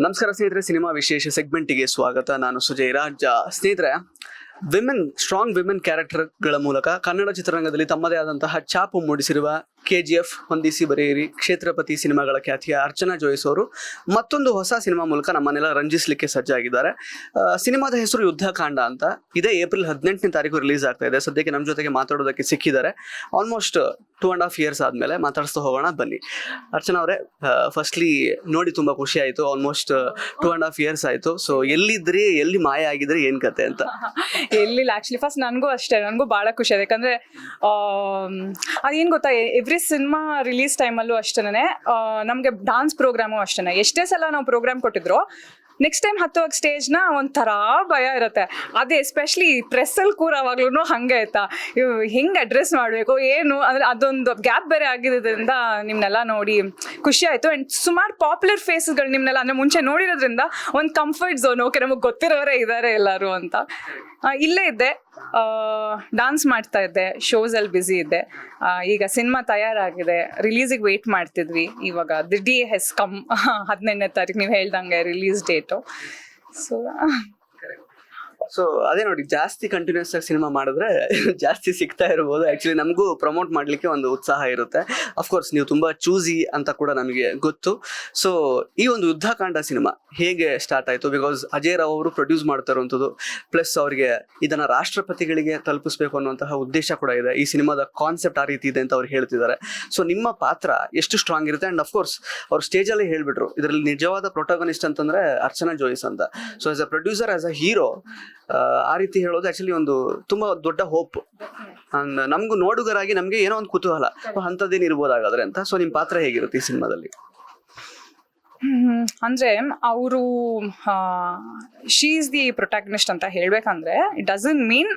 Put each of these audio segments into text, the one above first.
ನಮಸ್ಕಾರ ಸ್ನೇಹಿತರೆ, ಸಿನಿಮಾ ವಿಶೇಷ ಸೆಗ್ಮೆಂಟಿಗೆ ಸ್ವಾಗತ. ನಾನು ಸುಜಯ್ ರಾಜ. ಸ್ನೇಹಿತರೆ ವಿಮೆನ್ ಸ್ಟ್ರಾಂಗ್ ವಿಮೆನ್ ಕ್ಯಾರೆಕ್ಟರ್ಗಳ ಮೂಲಕ ಕನ್ನಡ ಚಿತ್ರರಂಗದಲ್ಲಿ ತಮ್ಮದೇ ಆದಂತಹ ಛಾಪು ಮೂಡಿಸಿರುವ ಕೆ ಜಿ ಎಫ್ ಹೊಂದಿಸಿ ಬರೆಯಿರಿ. ಕ್ಷೇತ್ರಪತಿ ಸಿನಿಮಾಗಳ ಖ್ಯಾತಿಯ ಅರ್ಚನಾ ಜೋಯಿಸ್ ಅವರು ಮತ್ತೊಂದು ಹೊಸ ಸಿನಿಮಾ ಮೂಲಕ ನಮ್ಮನ್ನೆಲ್ಲ ರಂಜಿಸಲಿಕ್ಕೆ ಸಜ್ಜಾಗಿದ್ದಾರೆ. ಸಿನಿಮಾದ ಹೆಸರು ಯುದ್ಧಕಾಂಡ ಅಂತ. ಇದೇ ಏಪ್ರಿಲ್ ಹದಿನೆಂಟನೇ ತಾರೀಕು ರಿಲೀಸ್ ಆಗ್ತಾ ಇದೆ. ಸದ್ಯಕ್ಕೆ ನಮ್ಮ ಜೊತೆಗೆ ಮಾತಾಡೋದಕ್ಕೆ ಸಿಕ್ಕಿದ್ದಾರೆ. Almost two and half years ಆದಮೇಲೆ ಮಾತಾಡಿಸ್ತಾ ಹೋಗೋಣ, ಬನ್ನಿ. ಅರ್ಚನಾ ಅವರೇ ಫಸ್ಟ್ಲಿ ನೋಡಿ ತುಂಬಾ ಖುಷಿ ಆಯಿತು. Almost two and half years ಆಯಿತು. ಸೊ ಎಲ್ಲಿದ್ರಿ, ಎಲ್ಲಿ ಮಾಯ ಆಗಿದ್ರಿ ಏನು ಕತೆ ಅಂತ. ಎಲ್ಲಿಲ್ಲ ಆ್ಯಕ್ಚುಲಿ ಫಸ್ಟ್ ನನಗೂ ಅಷ್ಟೇ. ನನಗೂ ಭಾಳ ಖುಷಿ ಆಯ್ತು. ಯಾಕಂದ್ರೆ ಅದೇನ್ ಗೊತ್ತಾ ಎವ್ರಿ ಸಿನಿಮಾ ರಿಲೀಸ್ ಟೈಮಲ್ಲೂ ಅಷ್ಟೇನೆ ನಮಗೆ ಡಾನ್ಸ್ ಪ್ರೋಗ್ರಾಮು ಅಷ್ಟೇನೆ. ಎಷ್ಟೇ ಸಲ ನಾವು ಪ್ರೋಗ್ರಾಮ್ ಕೊಟ್ಟಿದ್ರು ನೆಕ್ಸ್ಟ್ ಟೈಮ್ ಹತ್ತುವಾಗ ಸ್ಟೇಜ್ನ ಒಂಥರ ಭಯ ಇರುತ್ತೆ. ಅದೇ ಎಸ್ಪೆಷಲಿ ಪ್ರೆಸ್ಸಲ್ಲಿ ಕೂರವಾಗ್ಲೂ ಹಂಗೆ ಆಯ್ತಾ ಹೆಂಗೆ ಅಡ್ರೆಸ್ ಮಾಡಬೇಕು, ಏನು, ಅಂದರೆ ಅದೊಂದು ಗ್ಯಾಪ್ ಬೇರೆ ಆಗಿರೋದ್ರಿಂದ ನಿಮ್ನೆಲ್ಲ ನೋಡಿ ಖುಷಿ ಆಯಿತು. ಆ್ಯಂಡ್ ಸುಮಾರು ಪಾಪ್ಯುಲರ್ ಫೇಸ್ಗಳು ನಿಮ್ಮನ್ನೆಲ್ಲ ಅಂದರೆ ಮುಂಚೆ ನೋಡಿರೋದ್ರಿಂದ ಒಂದು ಕಂಫರ್ಟ್ ಝೋನ್ ಓಕೆ ನಮಗೆ ಗೊತ್ತಿರೋರೇ ಇದ್ದಾರೆ ಎಲ್ಲರೂ ಅಂತ. ಇಲ್ಲೇ ಇದ್ದೆ. ಡಾನ್ಸ್ ಮಾಡ್ತಾ ಇದ್ದೆ ಶೋಸ್ ಅಲ್ಲಿ ಬ್ಯುಸಿ ಇದ್ದೆ. ಈಗ ಸಿನಿಮಾ ತಯಾರಾಗಿದೆ ರಿಲೀಸಿಗೆ ವೇಟ್ ಮಾಡ್ತಿದ್ವಿ. ಇವಾಗ ದಿ ಡಿ ಹೆಸ್ ಕಮ್ ಹದಿನೆಂಟನೇ ತಾರೀಕು ನೀವು ಹೇಳ್ದಂಗೆ ರಿಲೀಸ್ ಡೇಟು ಸೊ ಸೊ ಅದೇ ನೋಡಿ, ಜಾಸ್ತಿ ಕಂಟಿನ್ಯೂಸ್ ಆಗಿ ಸಿನಿಮಾ ಮಾಡಿದ್ರೆ ಜಾಸ್ತಿ ಸಿಗ್ತಾ ಇರ್ಬೋದು. ಆಕ್ಚುಲಿ ನಮಗೂ ಪ್ರಮೋಟ್ ಮಾಡ್ಲಿಕ್ಕೆ ಒಂದು ಉತ್ಸಾಹ ಇರುತ್ತೆ. ಅಫ್ಕೋರ್ಸ್ ನೀವು ತುಂಬಾ ಚೂಸಿ ಅಂತ ಕೂಡ ನಮಗೆ ಗೊತ್ತು. ಸೊ ಈ ಒಂದು ಯುದ್ಧಕಾಂಡ ಸಿನಿಮಾ ಹೇಗೆ ಸ್ಟಾರ್ಟ್ ಆಯಿತು? ಬಿಕಾಸ್ ಅಜಯ್ ರಾವ್ ಅವರು ಪ್ರೊಡ್ಯೂಸ್ ಮಾಡ್ತಾ ಇರುವಂಥದ್ದು ಪ್ಲಸ್ ಅವರಿಗೆ ಇದನ್ನ ರಾಷ್ಟ್ರಪತಿಗಳಿಗೆ ತಲುಪಿಸ್ಬೇಕು ಅನ್ನುವಂತಹ ಉದ್ದೇಶ ಕೂಡ ಇದೆ. ಈ ಸಿನಿಮಾದ ಕಾನ್ಸೆಪ್ಟ್ ಆ ರೀತಿ ಇದೆ ಅಂತ ಅವ್ರು ಹೇಳ್ತಿದ್ದಾರೆ. ಸೊ ನಿಮ್ಮ ಪಾತ್ರ ಎಷ್ಟು ಸ್ಟ್ರಾಂಗ್ ಇರುತ್ತೆ? ಅಂಡ್ ಅಫ್ಕೋರ್ಸ್ ಅವ್ರು ಸ್ಟೇಜಲ್ಲಿ ಹೇಳ್ಬಿಟ್ರು, ಇದರಲ್ಲಿ ನಿಜವಾದ ಪ್ರೊಟೋಗನಿಸ್ಟ್ ಅಂತಂದ್ರೆ ಅರ್ಚನಾ ಜೋಯಿಸ್ ಅಂತ. So as a producer as a hero ಆ ರೀತಿ ಹೇಳೋದು ಆಕ್ಚುಲಿ ಒಂದು ತುಂಬಾ ದೊಡ್ಡ ಹೋಪ್ ನಮಗೂ ನೋಡುಗರಾಗಿ ನಮಗೆ ಏನೋ ಒಂದು ಕುತೂಹಲ. ಅಂಥದ್ದೇನು ಇರ್ಬೋದಾಗಾದ್ರೆ ಅಂತ. ಸೊ ನಿಮ್ಮ ಪಾತ್ರ ಹೇಗಿರುತ್ತೆ ಈ ಸಿನಿಮಾದಲ್ಲಿ? ಅಂದ್ರೆ ಅವರು ಶೀ ಇಸ್ ದಿ ಪ್ರೊಟ್ಯಾಗನಿಸ್ಟ್ ಅಂತ ಹೇಳ್ಬೇಕಂದ್ರೆ ಇಟ್ ಡಸನ್ ಮೀನ್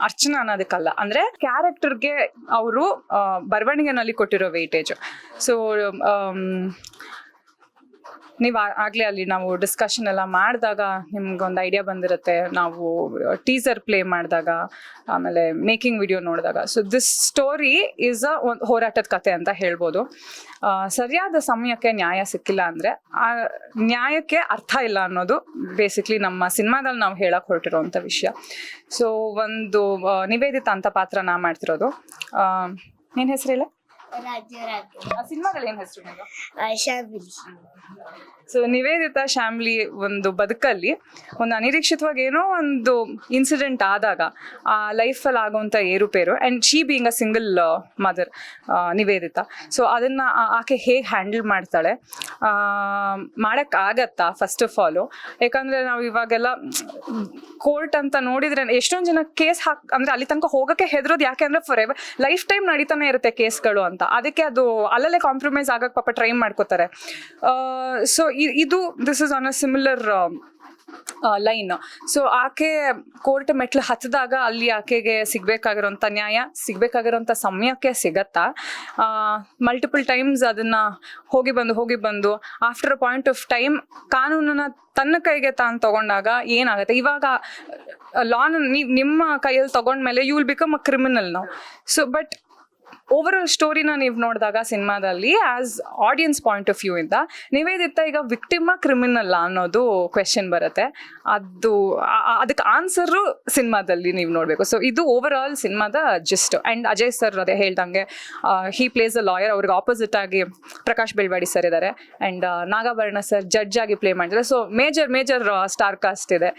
ಅರ್ಚನಾ ಅನ್ನೋದಕ್ಕಲ್ಲ. ಅಂದ್ರೆ ಕ್ಯಾರೆಕ್ಟರ್ಗೆ ಅವರು ಬರವಣಿಗೆನಲ್ಲಿ ಕೊಟ್ಟಿರೋ ವೆಯ್ಟೇಜ್ ಸೊ ನೀವು ಆಗ್ಲೇ ಅಲ್ಲಿ ನಾವು ಡಿಸ್ಕಷನ್ ಎಲ್ಲ ಮಾಡಿದಾಗ ನಿಮ್ಗೊಂದು ಐಡಿಯಾ ಬಂದಿರುತ್ತೆ. ನಾವು ಟೀಸರ್ ಪ್ಲೇ ಮಾಡಿದಾಗ, ಆಮೇಲೆ ಮೇಕಿಂಗ್ ವಿಡಿಯೋ ನೋಡಿದಾಗ. So this story is a ಒಂದು ಹೋರಾಟದ ಕತೆ ಅಂತ ಹೇಳ್ಬೋದು. ಸರಿಯಾದ ಸಮಯಕ್ಕೆ ನ್ಯಾಯ ಸಿಕ್ಕಿಲ್ಲ ಅಂದರೆ, ಆ, ನ್ಯಾಯಕ್ಕೆ ಅರ್ಥ ಇಲ್ಲ ಅನ್ನೋದು ಬೇಸಿಕ್ಲಿ ನಮ್ಮ ಸಿನಿಮಾದಲ್ಲಿ ನಾವು ಹೇಳಕ್ಕೆ ಹೊರಟಿರೋವಂಥ ವಿಷಯ. ಸೊ ಒಂದು ನಿವೇದಿತ ಅಂತ ಪಾತ್ರ ನಾ ಮಾಡ್ತಿರೋದು ಏನು ಹೆಸರಿಲ್ಲ ಆ ಸಿನಿಮಾದಲ್ಲಿ ಏನು ಹೆಸರು ನಿಮ್ದು? ಶಾಬಿಲಿ. ಸೊ ನಿವೇದಿತಾ ಶ್ಯಾಮ್ಲಿ ಒಂದು ಬದುಕಲ್ಲಿ ಒಂದು ಅನಿರೀಕ್ಷಿತವಾಗಿ ಏನೋ ಒಂದು ಇನ್ಸಿಡೆಂಟ್ ಆದಾಗ ಆ ಲೈಫಲ್ಲಿ ಆಗುವಂಥ ಏರುಪೇರು and she being a single mother Nivedita. So ಅದನ್ನು ಆಕೆ ಹೇಗೆ ಹ್ಯಾಂಡಲ್ ಮಾಡ್ತಾಳೆ? ಮಾಡೋಕ್ಕಾಗತ್ತಾ ಫಸ್ಟ್ ಆಫ್ ಆಲು ಯಾಕಂದರೆ ನಾವು ಇವಾಗೆಲ್ಲ ಕೋರ್ಟ್ ಅಂತ ನೋಡಿದ್ರೆ ಎಷ್ಟೊಂದು ಜನ ಕೇಸ್ ಹಾಕ್ ಅಂದರೆ ಅಲ್ಲಿ ತನಕ ಹೋಗೋಕ್ಕೆ ಹೆದರೋದು ಯಾಕೆ ಅಂದರೆ ಫಾರ್ ಎವರ್ ಲೈಫ್ ಟೈಮ್ ನಡೀತಾನೆ ಇರುತ್ತೆ ಕೇಸ್ಗಳು ಅಂತ. ಅದಕ್ಕೆ ಅದು ಅಲ್ಲಲ್ಲೇ ಕಾಂಪ್ರಮೈಸ್ ಆಗಕ್ಕೆ ಪಾಪ ಟ್ರೈ ಮಾಡ್ಕೋತಾರೆ. ಸೊ ಇದು this is on a similar line so ಆಕೆ ಕೋರ್ಟ್ ಮೆಟ್ಲು ಹತ್ತಿದಾಗ ಅಲ್ಲಿ ಆಕೆಗೆ ಸಿಗ್ಬೇಕಾಗಿರೋಂಥ ನ್ಯಾಯ ಸಿಗ್ಬೇಕಾಗಿರೋಂಥ ಸಮಯಕ್ಕೆ ಸಿಗತ್ತಾ? ಮಲ್ಟಿಪಲ್ ಟೈಮ್ಸ್ ಅದನ್ನ ಹೋಗಿ ಬಂದು ಹೋಗಿ ಬಂದು after a point of time ಕಾನೂನನ್ನ ತನ್ನ ಕೈಗೆ ತಾನು ತಗೊಂಡಾಗ ಏನಾಗುತ್ತೆ? ಇವಾಗ ಲಾನ್ ನಿಮ್ಮ ಕೈಯಲ್ಲಿ ತಗೊಂಡ್ಮೇಲೆ you will become a criminal ನಾವು ಸೊ ಬಟ್ ಓವರ್ ಆಲ್ ಸ್ಟೋರಿನ ನೀವು ನೋಡಿದಾಗ ಸಿನಿಮಾದಲ್ಲಿ as audience point of view ಇಂದ ನಿವೇದಿತ ಈಗ ವಿಕ್ಟಿಮ್ ಕ್ರಿಮಿನಲ್ ಅನ್ನೋದು ಕ್ವೆಶನ್ ಬರುತ್ತೆ. ಅದು ಅದಕ್ಕೆ ಆನ್ಸರು ಸಿನಿಮಾದಲ್ಲಿ ನೀವು ನೋಡಬೇಕು. ಸೊ ಇದು ಓವರ್ ಆಲ್ ಸಿನಿಮಾದ ಜಸ್ಟ್ ಆ್ಯಂಡ್ ಅಜಯ್ ಸರ್ ಅದೇ ಹೇಳ್ದಂಗೆ ಹಿ ಪ್ಲೇಸ್ ಅ ಲಾಯರ್ ಅವ್ರಿಗೆ ಆಪೋಸಿಟ್ ಆಗಿ ಪ್ರಕಾಶ್ ಬೆಳ್ವಾಡಿ ಸರ್ ಇದ್ದಾರೆ ಆ್ಯಂಡ್ ನಾಗಾಭರಣ ಸರ್ ಜಡ್ಜ್ ಆಗಿ ಪ್ಲೇ ಮಾಡಿದ್ದಾರೆ. So major major star cast ಇದೆ.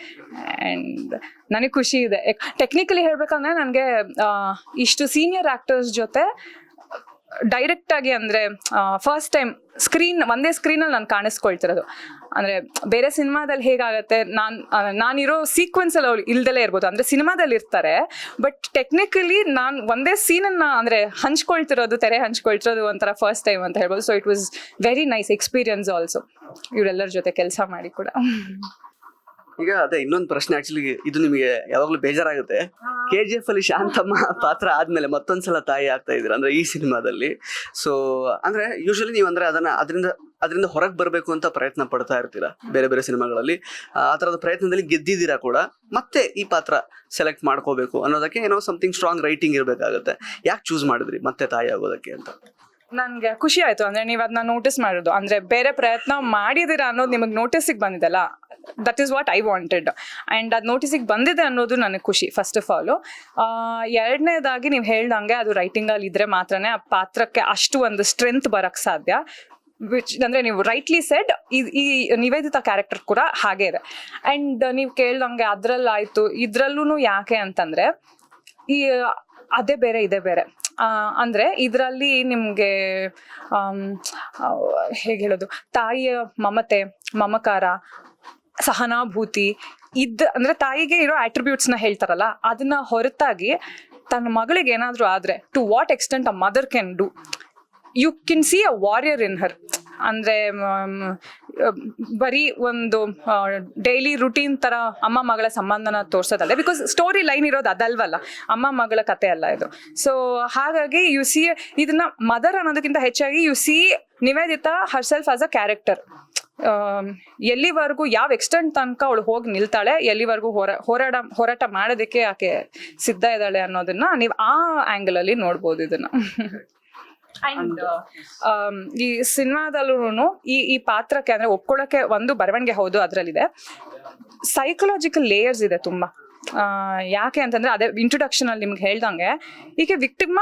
ಆ್ಯಂಡ್ ನನಗೆ ಖುಷಿ ಇದೆ. ಟೆಕ್ನಿಕಲಿ ಹೇಳ್ಬೇಕಂದ್ರೆ ನನಗೆ ಇಷ್ಟು ಸೀನಿಯರ್ ಆ್ಯಕ್ಟರ್ಸ್ ಜೊತೆ ಡೈರೆಕ್ಟ್ ಆಗಿ ಅಂದರೆ ಫಸ್ಟ್ ಟೈಮ್ ಸ್ಕ್ರೀನ್ ಒಂದೇ ಸ್ಕ್ರೀನಲ್ಲಿ ನಾನು ಕಾಣಿಸ್ಕೊಳ್ತಿರೋದು. ಅಂದರೆ ಬೇರೆ ಸಿನಿಮಾದಲ್ಲಿ ಹೇಗಾಗತ್ತೆ, ನಾನು ನಾನಿರೋ ಸೀಕ್ವೆನ್ಸಲ್ಲಿ ಅವ್ರು ಇಲ್ದಲೇ ಇರ್ಬೋದು. ಅಂದರೆ ಸಿನಿಮಾದಲ್ಲಿ ಇರ್ತಾರೆ ಬಟ್ ಟೆಕ್ನಿಕಲಿ ನಾನು ಒಂದೇ ಸೀನನ್ನು ಅಂದರೆ ಹಂಚ್ಕೊಳ್ತಿರೋದು, ತೆರೆ ಹಂಚ್ಕೊಳ್ತಿರೋದು ಒಂಥರ ಫಸ್ಟ್ ಟೈಮ್ ಅಂತ ಹೇಳ್ಬೋದು. So it was very nice experience also ಇವರೆಲ್ಲರ ಜೊತೆ ಕೆಲಸ ಮಾಡಿ ಕೂಡ. ಈಗ ಅದೇ ಇನ್ನೊಂದು ಪ್ರಶ್ನೆ ಆಕ್ಚುಲಿ ಇದು ನಿಮಗೆ ಯಾವಾಗಲೂ ಬೇಜಾರಾಗುತ್ತೆ. ಕೆ ಜಿ ಎಫ್ ಅಲ್ಲಿ ಶಾಂತಮ್ಮ ಪಾತ್ರ ಆದ್ಮೇಲೆ ಮತ್ತೊಂದ್ಸಲ ತಾಯಿ ಆಗ್ತಾ ಇದ್ರು ಅಂದ್ರೆ ಈ ಸಿನಿಮಾದಲ್ಲಿ. ಸೊ ಅಂದ್ರೆ ಯೂಶಲಿ ನೀವು ಅಂದ್ರೆ ಅದನ್ನ ಅದರಿಂದ ಅದರಿಂದ ಹೊರಗೆ ಬರಬೇಕು ಅಂತ ಪ್ರಯತ್ನ ಪಡ್ತಾ ಇರ್ತೀರಾ ಬೇರೆ ಬೇರೆ ಸಿನಿಮಾಗಳಲ್ಲಿ. ಆ ತರದ ಪ್ರಯತ್ನದಲ್ಲಿ ಗೆದ್ದಿದ್ದೀರಾ ಕೂಡ ಮತ್ತೆ ಈ ಪಾತ್ರ ಸೆಲೆಕ್ಟ್ ಮಾಡ್ಕೋಬೇಕು ಅನ್ನೋದಕ್ಕೆ ಏನೋ ಸಮಥಿಂಗ್ ಸ್ಟ್ರಾಂಗ್ ರೈಟಿಂಗ್ ಇರಬೇಕಾಗುತ್ತೆ. ಯಾಕೆ ಚೂಸ್ ಮಾಡಿದ್ರಿ ಮತ್ತೆ ತಾಯಿ ಆಗೋದಕ್ಕೆ ಅಂತ? ನನ್ಗೆ ಖುಷಿ ಆಯ್ತು. ಅಂದ್ರೆ ನೀವು ಅದನ್ನ ನೋಟಿಸ್ ಮಾಡೋದು ಅಂದ್ರೆ ಬೇರೆ ಪ್ರಯತ್ನ ಮಾಡಿದಿರಾ ಅನ್ನೋದು ನಿಮಗೆ ನೋಟಿಸಿಗೆ ಬಂದಿದೆಲ್ಲ that is what I wanted and ಅದು ನೋಟಿಸಿಗೆ ಬಂದಿದೆ ಅನ್ನೋದು ನನಗೆ ಖುಷಿ ಫಸ್ಟ್ ಆಫ್ ಆಲ್ ಎರಡನೇದಾಗಿ ನೀವು ಹೇಳ್ದಂಗೆ ಅದು ರೈಟಿಂಗ್ ಅಲ್ಲಿ ಇದ್ರೆ ಮಾತ್ರನೇ ಆ ಪಾತ್ರಕ್ಕೆ ಅಷ್ಟು ಒಂದು ಸ್ಟ್ರೆಂತ್ ಬರಕ್ಕೆ ಸಾಧ್ಯ. ವಿಚ್ ಅಂದ್ರೆ ನೀವು ರೈಟ್ಲಿ ಸೆಡ್ ಈ ನಿವೇದಿತ ಕ್ಯಾರೆಕ್ಟರ್ ಕೂಡ ಹಾಗೆ ಇದೆ. ಅಂಡ್ ನೀವು ಕೇಳ್ದಂಗೆ ಅದ್ರಲ್ಲಾಯ್ತು. ಇದ್ರಲ್ಲೂ ಯಾಕೆ ಅಂತಂದ್ರೆ ಈ, ಅದೇ ಬೇರೆ, ಇದೇ ಬೇರೆ. ಅಂದ್ರೆ ಇದರಲ್ಲಿ ನಿಮಗೆ ಹೇಗೆ ಹೇಳೋದು? ತಾಯಿಯ ಮಮತೆ, ಮಮಕಾರ, ಸಹನಾಭೂತಿ, ಇದ್, ಅಂದ್ರೆ ತಾಯಿಗೆ ಇರೋ ಆಟ್ರಿಬ್ಯೂಟ್ಸ್ನ ಹೇಳ್ತಾರಲ್ಲ, ಅದನ್ನ ಹೊರತಾಗಿ ತನ್ನ ಮಗಳಿಗೆ ಏನಾದರೂ ಆದರೆ to what extent a mother can do you can see a warrior in her ಅಂದ್ರೆ ಬರೀ ಒಂದು ಡೈಲಿ ರುಟೀನ್ ತರ ಅಮ್ಮ ಮಗಳ ಸಂಬಂಧನ ತೋರ್ಸೋದಲ್ಲ. ಬಿಕಾಸ್ ಸ್ಟೋರಿ ಲೈನ್ ಇರೋದು ಅದಲ್ವಲ್ಲ. ಅಮ್ಮ ಮಗಳ ಕತೆ ಅಲ್ಲ ಇದು. ಸೊ ಹಾಗಾಗಿ ಯು ಸಿ ಇದನ್ನ ಮದರ್ ಅನ್ನೋದಕ್ಕಿಂತ ಹೆಚ್ಚಾಗಿ you see Nivedita herself as a character ಎಲ್ಲಿವರೆಗೂ ಯಾವ ಎಕ್ಸ್ಟೆಂಟ್ ತನಕ ಅವಳು ಹೋಗಿ ನಿಲ್ತಾಳೆ, ಎಲ್ಲಿವರೆಗೂ ಹೊರ ಹೋರಾಟ ಹೋರಾಟ ಮಾಡೋದಕ್ಕೆ ಆಕೆ ಸಿದ್ಧ ಇದ್ದಾಳೆ ಅನ್ನೋದನ್ನ ನೀವು ಆ ಆ್ಯಂಗಲಲ್ಲಿ ನೋಡ್ಬೋದು ಇದನ್ನ. ಅಂಡ್ ಈ ಸಿನಿಮಾದಲ್ಲೂ ಈ ಈ ಪಾತ್ರಕ್ಕೆ ಅಂದ್ರೆ ಒಪ್ಕೊಳ್ಳೋಕೆ ಒಂದು ಬರವಣಿಗೆ ಹೌದು ಅದರಲ್ಲಿದೆ. ಸೈಕಲಾಜಿಕಲ್ ಲೇಯರ್ಸ್ ಇದೆ ತುಂಬಾ. ಯಾಕೆ ಅಂತಂದ್ರೆ ಅದೇ ಇಂಟ್ರೊಡಕ್ಷನ್ ಅಲ್ಲಿ ನಿಮ್ಗೆ ಹೇಳ್ದಂಗೆ ಈಕೆ ವಿಕ್ಟಿಮ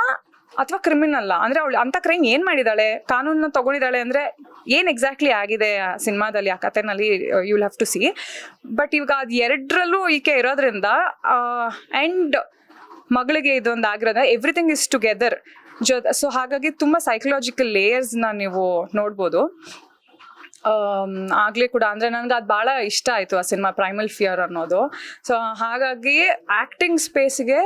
ಅಥವಾ ಕ್ರಿಮಿನಲ್ ಅಂದ್ರೆ ಅವಳು ಅಂತ ಕ್ರೈಮ್ ಏನ್ ಮಾಡಿದಾಳೆ? ಕಾನೂನನ್ನ ತಗೊಂಡಿದ್ದಾಳೆ ಅಂದ್ರೆ ಏನ್ ಎಕ್ಸಾಕ್ಟ್ಲಿ ಆಗಿದೆ ಆ ಸಿನಿಮಾದಲ್ಲಿ ಆ ಕಥೆನಲ್ಲಿ you have to see but ಇವಾಗ ಅದ್ ಎರಡರಲ್ಲೂ ಈಕೆ ಇರೋದ್ರಿಂದ ಅಂಡ್ ಮಗಳಿಗೆ ಇದೊಂದು ಆಗಿರೋದ್ರೆ ಎವ್ರಿಥಿಂಗ್ ಇಸ್ ಟುಗೆದರ್ ಸೊ ಹಾಗಾಗಿ ತುಂಬಾ ಸೈಕಲಾಜಿಕಲ್ ಲೇಯರ್ಸ್ನ ನೀವು ನೋಡ್ಬೋದು. ಆಗಲೇ ಕೂಡ ಅಂದ್ರೆ ನನ್ಗೆ ಅದು ಭಾಳ ಇಷ್ಟ ಆಯ್ತು ಆ ಸಿನಿಮಾ ಪ್ರೈಮಲ್ ಫಿಯರ್ ಅನ್ನೋದು. ಸೊ ಹಾಗಾಗಿ ಆಕ್ಟಿಂಗ್ ಸ್ಪೇಸ್ಗೆ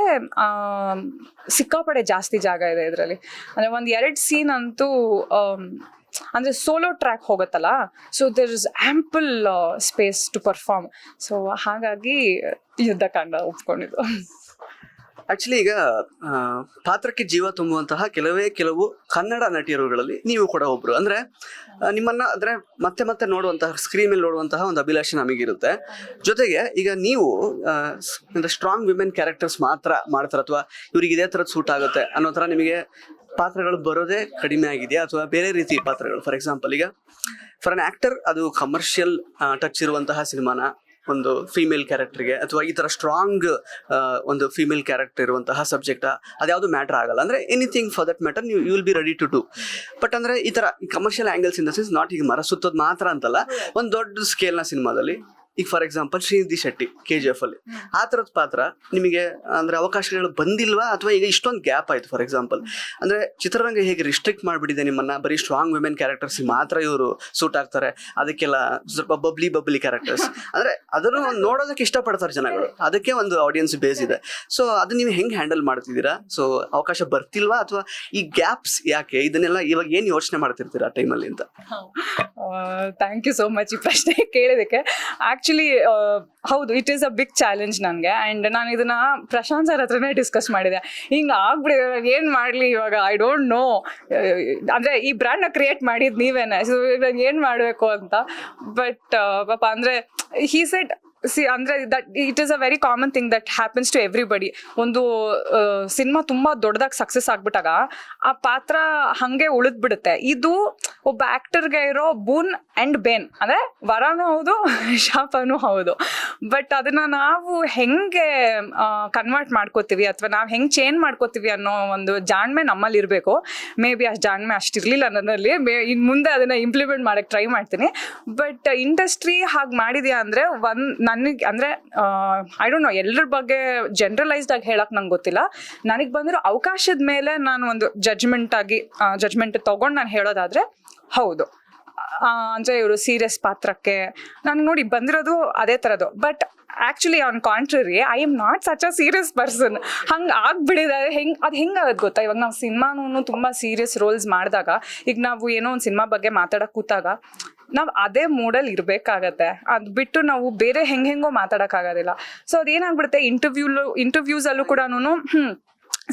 ಸಿಕ್ಕಾಪಡೆ ಜಾಸ್ತಿ ಜಾಗ ಇದೆ ಇದರಲ್ಲಿ. ಅಂದ್ರೆ ಒಂದು ಎರಡು ಸೀನ್ ಅಂತೂ ಅಂದ್ರೆ solo track ಹೋಗುತ್ತಲ್ಲ? So there is ample space to perform so ಹಾಗಾಗಿ ಯುದ್ಧಕಾಂಡ ಒಪ್ಕೊಂಡಿದ್ದು. ಆಕ್ಚುಲಿ ಈಗ ಪಾತ್ರಕ್ಕೆ ಜೀವ ತುಂಬುವಂತಹ ಕೆಲವೇ ಕೆಲವು ಕನ್ನಡ ನಟಿಯರುಗಳಲ್ಲಿ ನೀವು ಕೂಡ ಒಬ್ರು. ಅಂದ್ರೆ ನಿಮ್ಮನ್ನ, ಅಂದ್ರೆ ಮತ್ತೆ ಮತ್ತೆ ನೋಡುವಂತಹ ಸ್ಕ್ರೀನ್ ಮೇಲೆ ನೋಡುವಂತಹ ಒಂದು ಅಭಿಲಾಷೆ ನಮಗಿರುತ್ತೆ. ಜೊತೆಗೆ ಈಗ ನೀವು ಸ್ಟ್ರಾಂಗ್ ವಿಮೆನ್ ಕ್ಯಾರೆಕ್ಟರ್ಸ್ ಮಾತ್ರ ಮಾಡ್ತಾರೆ ಅಥವಾ ಇವ್ರಿಗೆ ಇದೇ ತರದ್ ಸೂಟ್ ಆಗುತ್ತೆ ಅನ್ನೋ ತರ ನಿಮಗೆ ಪಾತ್ರಗಳು ಬರೋದೇ ಕಡಿಮೆ ಆಗಿದೆಯಾ? ಅಥವಾ ಬೇರೆ ರೀತಿ ಪಾತ್ರಗಳು? ಫಾರ್ ಎಕ್ಸಾಂಪಲ್ ಈಗ ಫಾರ್ ಅನ್ ಆಕ್ಟರ್ ಅದು ಕಮರ್ಷಿಯಲ್ ಟಚ್ ಇರುವಂತಹ ಸಿನಿಮಾನ ಒಂದು ಫಿಮೇಲ್ ಕ್ಯಾರೆಕ್ಟರ್ಗೆ ಅಥವಾ ಈ ತರ ಸ್ಟ್ರಾಂಗ್ ಒಂದು ಫೀಮೇಲ್ ಕ್ಯಾರೆಕ್ಟರ್ ಇರುವಂತಹ ಸಬ್ಜೆಕ್ಟ್ ಅದ್ಯಾವುದು ಮ್ಯಾಟರ್ ಆಗಲ್ಲ. ಅಂದ್ರೆ ಎನಿಥಿಂಗ್ ಫಾರ್ ದಟ್ ಮ್ಯಾಟರ್ ನೀವು you will be ready to do but ಅಂದ್ರೆ ಈ ತರ commercial angles in the sense not ಈಗ ಮರ ಸುತ್ತೋದು ಮಾತ್ರ ಅಂತಲ್ಲ ಒಂದು ದೊಡ್ಡ ಸ್ಕೇಲ್ನ ಸಿನಿಮಾದಲ್ಲಿ ಈಗ for example Shrinidhi Shetty K G F ಅಲ್ಲಿ. ಆ ಥರದ ಪಾತ್ರ ನಿಮಗೆ ಅಂದ್ರೆ ಅವಕಾಶಗಳು ಬಂದಿಲ್ವಾ? ಅಥವಾ ಈಗ ಇಷ್ಟೊಂದು ಗ್ಯಾಪ್ ಆಯ್ತು ಫಾರ್ ಎಕ್ಸಾಂಪಲ್ ಅಂದ್ರೆ ಚಿತ್ರರಂಗ ಹೇಗೆ ರಿಸ್ಟ್ರಿಕ್ಟ್ ಮಾಡಿಬಿಟ್ಟಿದೆ ನಿಮ್ಮನ್ನ? ಬರೀ ಸ್ಟ್ರಾಂಗ್ ವುಮೆನ್ ಕ್ಯಾರೆಕ್ಟರ್ಸ್ ಮಾತ್ರ ಇವರು ಸೂಟ್ ಆಗ್ತಾರೆ. ಅದಕ್ಕೆಲ್ಲ ಸ್ವಲ್ಪ ಬಬ್ಲಿ ಬಬ್ಲಿ ಕ್ಯಾರೆಕ್ಟರ್ಸ್ ಅಂದ್ರೆ ಅದನ್ನು ನೋಡೋದಕ್ಕೆ ಇಷ್ಟಪಡ್ತಾರೆ ಜನಗಳು. ಅದಕ್ಕೆ ಒಂದು ಆಡಿಯನ್ಸ್ ಬೇಸ್ ಇದೆ. ಸೊ ಅದು ನೀವು ಹೆಂಗೆ ಹ್ಯಾಂಡಲ್ ಮಾಡ್ತಿದ್ದೀರಾ? ಸೊ ಅವಕಾಶ ಬರ್ತಿಲ್ವಾ? ಅಥವಾ ಈ ಗ್ಯಾಪ್ಸ್ ಯಾಕೆ? ಇದನ್ನೆಲ್ಲ ಇವಾಗ ಏನು ಯೋಚನೆ ಮಾಡ್ತಿರ್ತೀರಾ ಆ ಟೈಮಲ್ಲಿ ಅಂತ? ಥ್ಯಾಂಕ್ ಯು ಸೋ ಮಚ್ ಈ ಪ್ರಶ್ನೆ ಕೇಳಿದಕ್ಕೆ ಆಕ್ಚುಲಿ ಹೌದು it is a big challenge ನನಗೆ. ಆ್ಯಂಡ್ ನಾನು ಇದನ್ನ ಪ್ರಶಾಂತ್ ಸರ್ ಹತ್ರನೇ ಡಿಸ್ಕಸ್ ಮಾಡಿದೆ. ಹಿಂಗೆ ಆಗ್ಬಿಡಿದೆ ಏನು ಮಾಡಲಿ ಇವಾಗ? ಐ ಡೋಂಟ್ ನೋ ಅಂದರೆ ಈ ಬ್ರ್ಯಾಂಡ್ನ ಕ್ರಿಯೇಟ್ ಮಾಡಿದ್ದು ನೀವೇನೆ. ಸೊ ಏನು ಮಾಡಬೇಕು ಅಂತ. ಬಟ್ ಪಾಪ ಅಂದರೆ ಹೀ ಸೆಟ್ ಸಿ ಅಂದರೆ that it is a very common thing that happens to everybody ಒಂದು ಸಿನಿಮಾ ತುಂಬ ದೊಡ್ಡದಾಗಿ ಸಕ್ಸಸ್ ಆಗ್ಬಿಟ್ಟಾಗ, ಆ ಪಾತ್ರ ಹಾಗೆ ಉಳಿದ್ಬಿಡುತ್ತೆ. ಇದು ಒಬ್ಬ ಆಕ್ಟರ್ಗೆ ಇರೋ ಬೂನ್ ಅಂಡ್ ಬೇನ್. ಅಂದ್ರೆ ವರನೂ ಹೌದು ಶಾಪನೂ ಹೌದು. ಬಟ್ ಅದನ್ನ ನಾವು ಹೆಂಗೆ ಕನ್ವರ್ಟ್ ಮಾಡ್ಕೋತೀವಿ ಅಥವಾ ನಾವು ಹೆಂಗೆ ಚೇಂಜ್ ಮಾಡ್ಕೋತೀವಿ ಅನ್ನೋ ಒಂದು ಜಾಣ್ಮೆ ನಮ್ಮಲ್ಲಿ ಇರಬೇಕು. ಮೇ ಬಿ ಅಷ್ಟು ಜಾಣ್ಮೆ ಅಷ್ಟಿರ್ಲಿಲ್ಲ ನನ್ನಲ್ಲಿ. ಮೇ ಇನ್ನು ಮುಂದೆ ಅದನ್ನ ಇಂಪ್ಲಿಮೆಂಟ್ ಮಾಡಕ್ಕೆ ಟ್ರೈ ಮಾಡ್ತೀನಿ. ಬಟ್ ಇಂಡಸ್ಟ್ರಿ ಹಾಗೆ ಮಾಡಿದ್ಯಾ ಅಂದ್ರೆ ಒನ್ ನನಗೆ, ಅಂದ್ರೆ ಐ ಡೋಂಟ್ ನೋ ಎಲ್ಲರ ಬಗ್ಗೆ ಜನರಲೈಸ್ಡ್ ಆಗಿ ಹೇಳಕ್ ನಂಗೆ ಗೊತ್ತಿಲ್ಲ. ನನಗೆ ಬಂದಿರೋ ಅವಕಾಶದ ಮೇಲೆ ನಾನು ಒಂದು ಜಡ್ಜ್ಮೆಂಟ್ ಆಗಿ ಜಡ್ಜ್ಮೆಂಟ್ ತಗೊಂಡು ನಾನು ಹೇಳೋದಾದ್ರೆ ಹೌದು. ಅಂದ್ರೆ ಇವರು ಸೀರಿಯಸ್ ಪಾತ್ರಕ್ಕೆ. ನಾನು ನೋಡಿ ಬಂದಿರೋದು ಅದೇ ಥರದ್ದು but actually on contrary I am not such a serious person ಹಂಗೆ ಆಗ್ಬಿಡಿದೆ ಹೆಂಗ್, ಅದು ಹೆಂಗಾಗತ್ತೆ ಗೊತ್ತಾ? ಇವಾಗ ನಾವು ಸಿನಿಮಾನು ತುಂಬ ಸೀರಿಯಸ್ ರೋಲ್ಸ್ ಮಾಡಿದಾಗ, ಈಗ ನಾವು ಏನೋ ಒಂದು ಸಿನಿಮಾ ಬಗ್ಗೆ ಮಾತಾಡಕ್ ಕೂತಾಗ, ನಾವು ಅದೇ ಮೂಡಲ್ಲಿ ಇರಬೇಕಾಗತ್ತೆ. ಅದು ಬಿಟ್ಟು ನಾವು ಬೇರೆ ಹೆಂಗೆ ಹೆಂಗೋ ಮಾತಾಡೋಕ್ಕಾಗೋದಿಲ್ಲ. ಸೊ ಅದೇನಾಗ್ಬಿಡುತ್ತೆ? ಇಂಟರ್ವ್ಯೂಲು ಇಂಟರ್ವ್ಯೂಸಲ್ಲೂ ಕೂಡ ಹ್ಮ್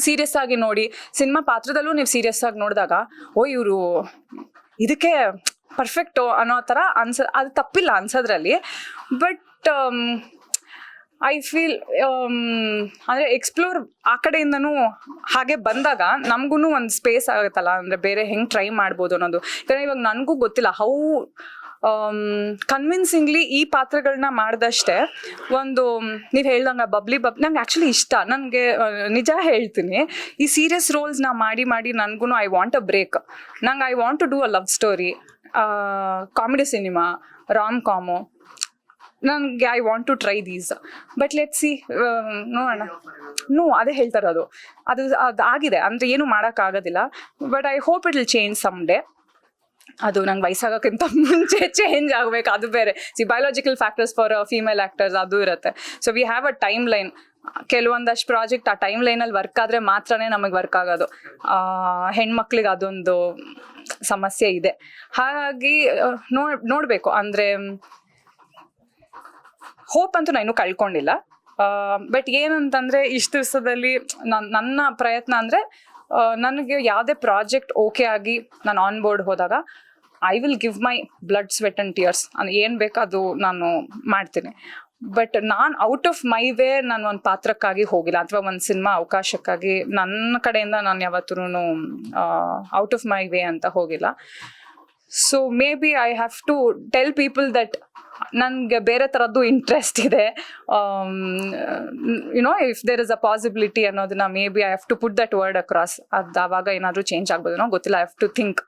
ಸೀರಿಯಸ್ ಆಗಿ ನೋಡಿ, ಸಿನಿಮಾ ಪಾತ್ರದಲ್ಲೂ ನೀವು ಸೀರಿಯಸ್ ಆಗಿ ನೋಡಿದಾಗ, ಓ ಇವರು ಇದಕ್ಕೆ ಪರ್ಫೆಕ್ಟು ಅನ್ನೋ ಥರ ಅನ್ಸ, ಅದು ತಪ್ಪಿಲ್ಲ ಅನ್ಸೋದ್ರಲ್ಲಿ. ಬಟ್ ಐ ಫೀಲ್ ಅಂದರೆ ಎಕ್ಸ್ಪ್ಲೋರ್ ಆ ಕಡೆಯಿಂದನೂ ಹಾಗೆ ಬಂದಾಗ ನಮಗೂ ಒಂದು ಸ್ಪೇಸ್ ಆಗುತ್ತಲ್ಲ, ಅಂದರೆ ಬೇರೆ ಹೆಂಗೆ ಟ್ರೈ ಮಾಡ್ಬೋದು ಅನ್ನೋದು. ಯಾಕಂದರೆ ಇವಾಗ ನನಗೂ ಗೊತ್ತಿಲ್ಲ ಹೌ ಕನ್ವಿನ್ಸಿಂಗ್ಲಿ ಈ ಪಾತ್ರಗಳನ್ನ ಮಾಡಿದಷ್ಟೇ ಒಂದು, ನೀವು ಹೇಳ್ದಂಗೆ ಬಬ್ಲಿ ಬಬ್ ನಂಗೆ ಆ್ಯಕ್ಚುಲಿ ಇಷ್ಟ. ನನಗೆ ನಿಜ ಹೇಳ್ತೀನಿ. ಈ ಸೀರಿಯಸ್ ರೋಲ್ಸ್ನ ಮಾಡಿ ಮಾಡಿ ನನಗೂ ಐ ವಾಂಟ್ ಅ ಬ್ರೇಕ್ ನಂಗೆ I want to do a love story comedy cinema rom com ನನಗೆ I want to try these but let see ನೋಡೋಣ. ನೋ ಅದೇ ಹೇಳ್ತಾರೆ ಅದು. ಅದು ಅದು ಆಗಿದೆ. ಅಂದರೆ ಏನು ಮಾಡೋಕ್ಕಾಗೋದಿಲ್ಲ but I hope it will change some day ಅದು ನಂಗೆ ವಯಸ್ಸಾಗೋಕ್ಕಿಂತ ಮುಂಚೆ ಚೇಂಜ್ ಆಗಬೇಕು. ಅದು ಬೇರೆ. See biological factors for female actors ಅದು ಇರುತ್ತೆ. So we have a time line ಕೆಲವೊಂದಷ್ಟು ಪ್ರಾಜೆಕ್ಟ್ ಆ ಟೈಮ್ ಲೈನಲ್ಲಿ ವರ್ಕ್ ಆದರೆ ಮಾತ್ರನೇ ನಮಗೆ ವರ್ಕ್ ಆಗೋದು. ಹೆಣ್ಮಕ್ಳಿಗೆ ಅದೊಂದು ಸಮಸ್ಯೆ ಇದೆ. ಹಾಗಾಗಿ ನೋಡ್, ನೋಡಬೇಕು. ಅಂದರೆ ಹೋಪ್ ಅಂತೂ ನಾನು ಕಳ್ಕೊಂಡಿಲ್ಲ. ಬಟ್ ಏನಂತಂದ್ರೆ, ಇಷ್ಟು ದಿವಸದಲ್ಲಿ ನನ್, ನನ್ನ ಪ್ರಯತ್ನ ಅಂದರೆ ನನಗೆ ಯಾವುದೇ ಪ್ರಾಜೆಕ್ಟ್ ಓಕೆ ಆಗಿ ನಾನು ಆನ್ ಬೋರ್ಡ್ ಹೋದಾಗ I will give my blood sweat and tears ಏನು ಬೇಕು ಅದು ನಾನು ಮಾಡ್ತೀನಿ. ಬಟ್ ನಾನು ಔಟ್ ಆಫ್ ಮೈ ವೇ ನಾನು ಒಂದು ಪಾತ್ರಕ್ಕಾಗಿ ಹೋಗಿಲ್ಲ. ಅಥವಾ ಒಂದು ಸಿನಿಮಾ ಅವಕಾಶಕ್ಕಾಗಿ ನನ್ನ ಕಡೆಯಿಂದ ನಾನು ಯಾವತ್ತೂ ಔಟ್ ಆಫ್ ಮೈ ವೇ ಅಂತ ಹೋಗಿಲ್ಲ. So maybe I have to tell people that ನನಗೆ ಬೇರೆ ಥರದ್ದು ಇಂಟ್ರೆಸ್ಟ್ ಇದೆ. You know if there is a possibility ಅನ್ನೋದನ್ನ maybe I have to put that word across ಅದು ಆವಾಗ ಏನಾದರೂ ಚೇಂಜ್ ಆಗ್ಬೋದೇನೋ ಗೊತ್ತಿಲ್ಲ. I have to think